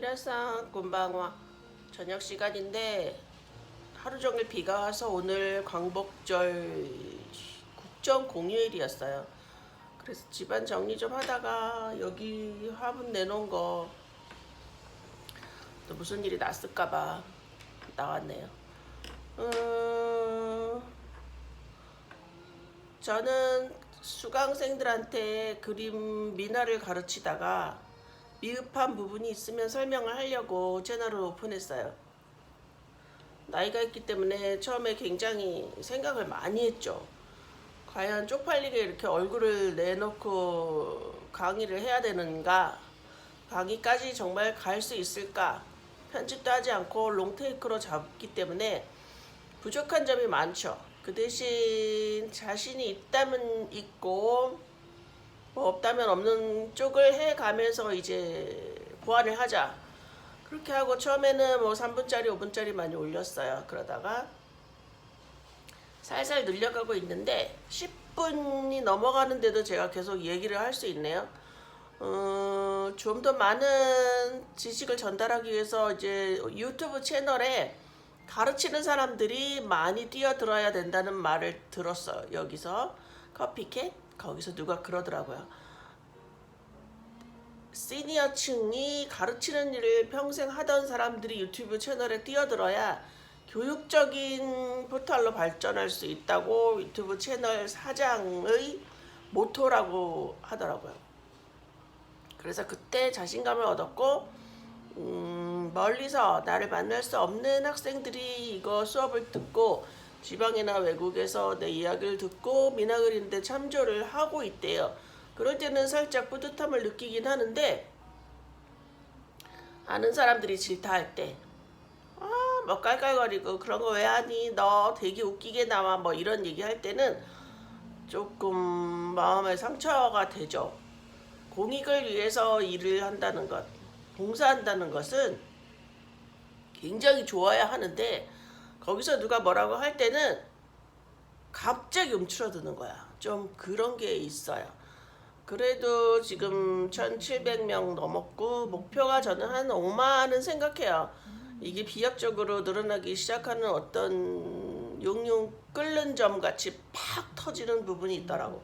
미라상 곤방와 저녁 시간인데 하루 종일 비가 와서 오늘 광복절 국정 공휴일이었어요. 그래서 집안 정리 좀 하다가 여기 화분 내놓은 거 또 무슨 일이 났을까봐 나왔네요. 음, 저는 수강생들한테 그림 미나를 가르치다가 미흡한 부분이 있으면 설명을 하려고 채널을 오픈했어요. 나이가 있기 때문에 처음에 굉장히 생각을 많이 했죠. 과연 쪽팔리게 이렇게 얼굴을 내놓고 강의를 해야 되는가? 강의까지 정말 갈 수 있을까? 편집도 하지 않고 롱테이크로 잡기 때문에 부족한 점이 많죠. 그 대신 자신이 있다면 있고 뭐 없다면 없는 쪽을 해가면서 이제 보완을 하자. 그렇게 하고 처음에는 뭐 3분짜리, 5분짜리 많이 올렸어요. 그러다가 살살 늘려가고 있는데 10분이 넘어가는데도 제가 계속 얘기를 할 수 있네요. 어, 좀 더 많은 지식을 전달하기 위해서 이제 유튜브 채널에 가르치는 사람들이 많이 뛰어들어야 된다는 말을 들었어요. 여기서 커피캣 거기서 누가 그러더라고요. 시니어층이 가르치는 일을 평생 하던 사람들이 유튜브 채널에 뛰어들어야 교육적인 포털로 발전할 수 있다고 유튜브 채널 사장의 모토라고 하더라고요. 그래서 그때 자신감을 얻었고 음, 멀리서 나를 만날 수 없는 학생들이 이거 수업을 듣고 지방이나 외국에서 내 이야기를 듣고 미나 그리는데 참조를 하고 있대요. 그럴 때는 살짝 뿌듯함을 느끼긴 하는데 아는 사람들이 질타할 때 아, 뭐 깔깔거리고 그런 거 왜 하니? 너 되게 웃기게 나와 뭐 이런 얘기 할 때는 조금 마음에 상처가 되죠. 공익을 위해서 일을 한다는 것, 봉사한다는 것은 굉장히 좋아야 하는데 거기서 누가 뭐라고 할 때는 갑자기 움츠러드는 거야. 좀 그런 게 있어요. 그래도 지금 1,700명 넘었고 목표가 저는 한 5만은 생각해요. 이게 비약적으로 늘어나기 시작하는 어떤 용용 끓는 점 같이 팍 터지는 부분이 있더라고.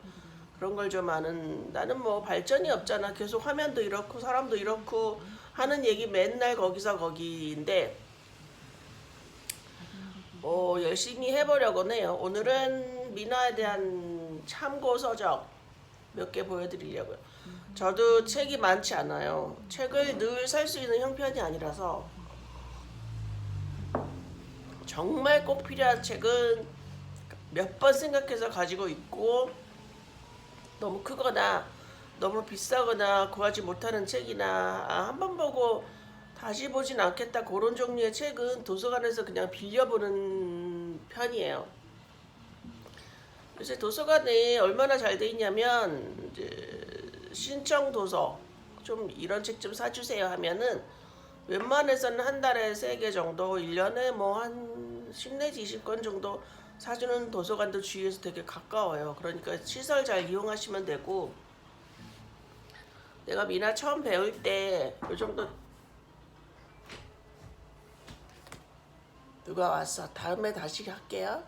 그런 걸 좀 아는 나는 뭐 발전이 없잖아. 계속 화면도 이렇고 사람도 이렇고 하는 얘기 맨날 거기서 거기인데 뭐 열심히 해보려고 해요. 오늘은 민화에 대한 참고 서적 몇 개 보여드리려고요. 저도 책이 많지 않아요. 책을 늘 살 수 있는 형편이 아니라서 정말 꼭 필요한 책은 몇 번 생각해서 가지고 있고 너무 크거나 너무 비싸거나 구하지 못하는 책이나 아, 한번 보고 다시 보진 않겠다 그런 종류의 책은 도서관에서 그냥 빌려보는 편이에요. 요새 도서관에 얼마나 잘 돼 있냐면 신청 도서 좀 이런 책 좀 사주세요 하면은 웬만해서는 한 달에 세 개 정도, 1년에 뭐 한 10 내지 20권 정도 사주는 도서관도 주위에서 되게 가까워요. 그러니까 시설 잘 이용하시면 되고 내가 미나 처음 배울 때 요 정도 누가 왔어? 다음에 다시 할게요.